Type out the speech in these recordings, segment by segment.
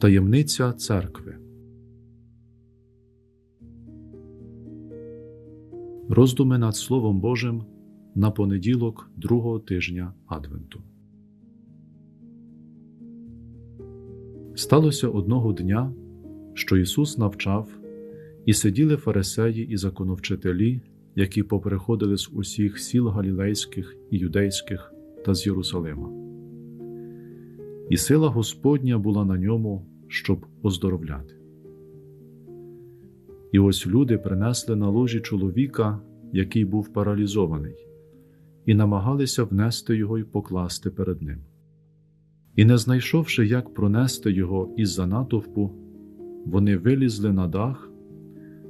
Таємниця церкви. Роздуми над Словом Божим на понеділок другого тижня Адвенту. Сталося одного дня, що Ісус навчав, і сиділи фарисеї і законовчителі, які поприходили з усіх сіл галілейських і юдейських та з Єрусалима. І сила Господня була на ньому, щоб оздоровляти. І ось люди принесли на ложі чоловіка, який був паралізований, і намагалися внести його й покласти перед ним. І, не знайшовши, як пронести його із за натовпу, вони вилізли на дах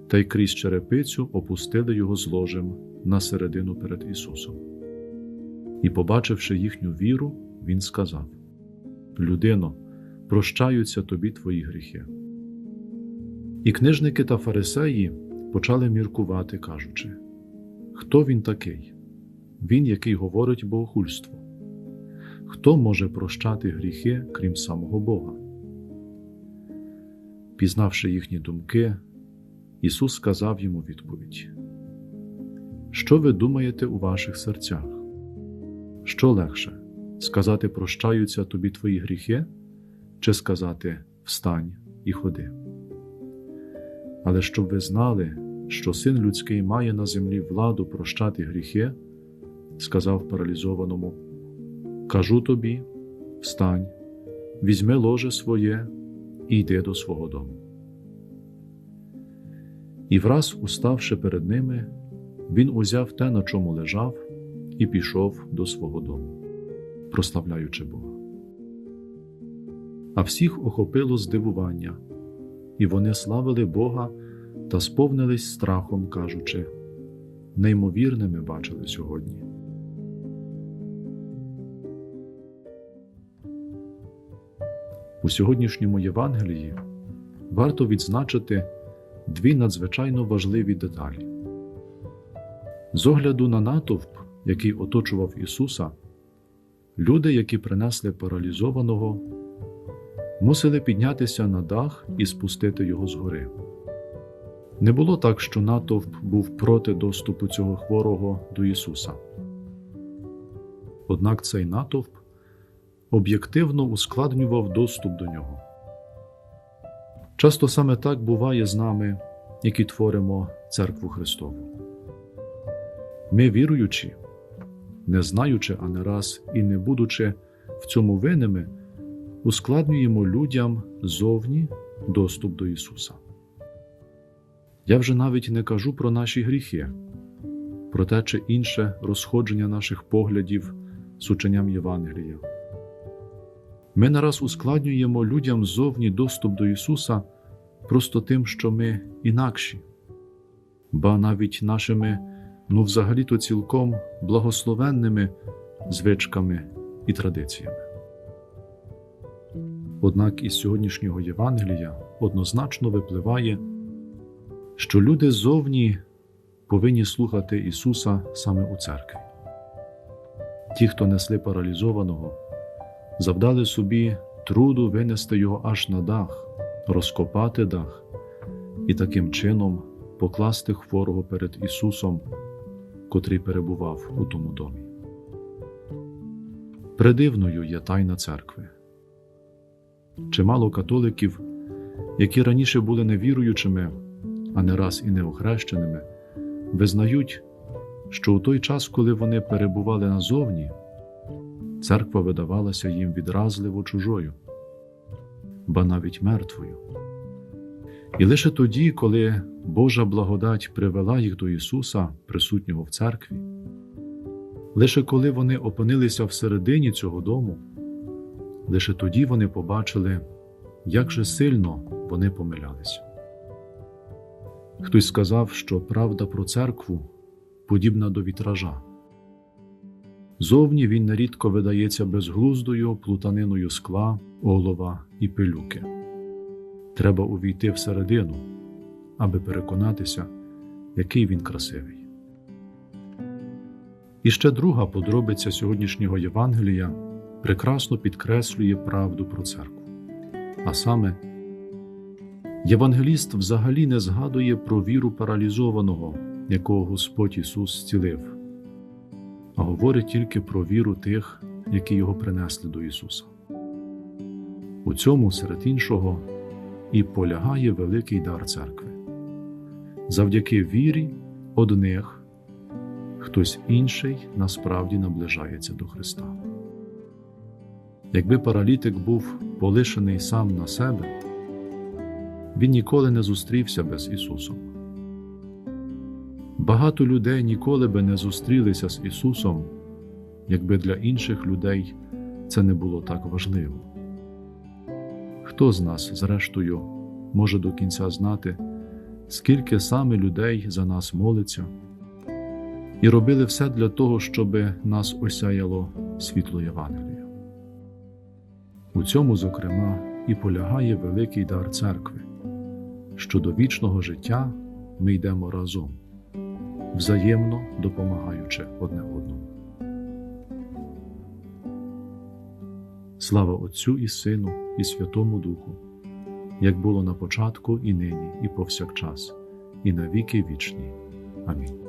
та й крізь черепицю опустили його з ложем на середину перед Ісусом. І, побачивши їхню віру, Він сказав: Людино, прощаються тобі твої гріхи. І книжники та фарисеї почали міркувати, кажучи: Хто він такий? Він, який говорить богохульство. Хто може прощати гріхи, крім самого Бога? Пізнавши їхні думки, Ісус сказав йому відповідь: Що ви думаєте у ваших серцях? Що легше сказати прощаються тобі твої гріхи, чи сказати Встань і ходи? Але щоб ви знали, що син людський має на землі владу прощати гріхи, сказав паралізованому: Кажу тобі, встань, візьми ложе своє і йди до свого дому. І враз, уставши перед ними, він узяв те, на чому лежав, і пішов до свого дому, прославляючи Бога. А всіх охопило здивування, і вони славили Бога та сповнились страхом, кажучи: неймовірне ми бачили сьогодні. У сьогоднішньому Євангелії варто відзначити дві надзвичайно важливі деталі. З огляду на натовп, який оточував Ісуса, люди, які принесли паралізованого, мусили піднятися на дах і спустити його згори. Не було так, що натовп був проти доступу цього хворого до Ісуса. Однак цей натовп об'єктивно ускладнював доступ до нього. Часто саме так буває з нами, які творимо Церкву Христову. Ми віруючи, не знаючи, а не раз і не будучи в цьому винними, ускладнюємо людям зовні доступ до Ісуса. Я вже навіть не кажу про наші гріхи, про те чи інше розходження наших поглядів з ученням Євангелія. Ми нараз ускладнюємо людям зовні доступ до Ісуса просто тим, що ми інакші, ба навіть нашими, ну взагалі-то цілком благословенними звичками і традиціями. Однак із сьогоднішнього Євангелія однозначно випливає, що люди зовні повинні слухати Ісуса саме у церкві. Ті, хто несли паралізованого, завдали собі труду винести його аж на дах, розкопати дах і таким чином покласти хворого перед Ісусом, котрий перебував у тому домі. Придивною є тайна церкви. Чимало католиків, які раніше були невіруючими, а не раз і неохрещеними, визнають, що у той час, коли вони перебували назовні, церква видавалася їм відразливо чужою, ба навіть мертвою. І лише тоді, коли Божа благодать привела їх до Ісуса, присутнього в церкві, лише коли вони опинилися всередині цього дому, лише тоді вони побачили, як же сильно вони помилялися. Хтось сказав, що правда про церкву подібна до вітража. Зовні він нерідко видається безглуздою плутаниною скла, олова і пилюки. Треба увійти всередину, аби переконатися, який він красивий. І ще друга подробиця сьогоднішнього Євангелія прекрасно підкреслює правду про церкву. А саме, Євангеліст взагалі не згадує про віру паралізованого, якого Господь Ісус зцілив, а говорить тільки про віру тих, які його принесли до Ісуса. У цьому, серед іншого, і полягає великий дар церкви. Завдяки вірі одних хтось інший насправді наближається до Христа. Якби паралітик був полишений сам на себе, він ніколи не зустрівся би з Ісусом. Багато людей ніколи би не зустрілися з Ісусом, якби для інших людей це не було так важливо. Хто з нас, зрештою, може до кінця знати, скільки саме людей за нас молиться, і робили все для того, щоб нас осяяло світло Євангелія. У цьому, зокрема, і полягає великий дар церкви, що до вічного життя ми йдемо разом, взаємно допомагаючи одне одному. Слава Отцю і Сину, і Святому Духу, як було на початку, і нині, і повсякчас, і на віки вічні. Амінь.